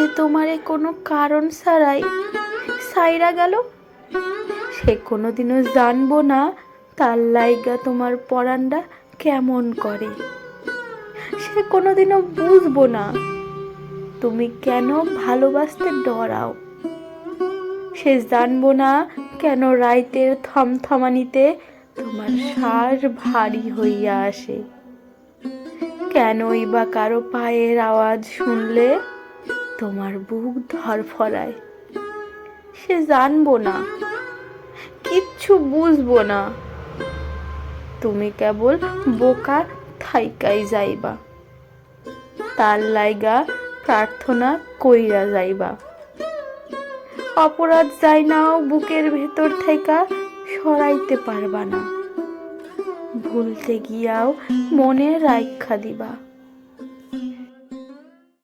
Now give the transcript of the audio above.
যে তোমারে কোনো কারণ ছাড়াই সাইরা গেল। সে কোনোদিনও জানব না তার লাইগা তোমার পরানটা কেমন করে। সে কোনোদিনও বুঝব না তুমি কেন ভালোবাসতে ডরাও। সে জানব না কেন রাইতের থমথমানিতে তোমার সার ভারী হইয়া আসে। কেনই বা কারও পায়ের আওয়াজ শুনলে তোমার বুক ধরফরায় সে জানব না, কিচ্ছু বুঝব না। তুমি কেবল বোকা থাইকাই যাইবা। তার লাইগা প্রার্থনা কইরা যাইবা। অপরাধ যাই নাও বুকের ভেতর থেকে সরাইতে পারবা না। ভুলতে গিয়াও মনে রাইখা দিবা।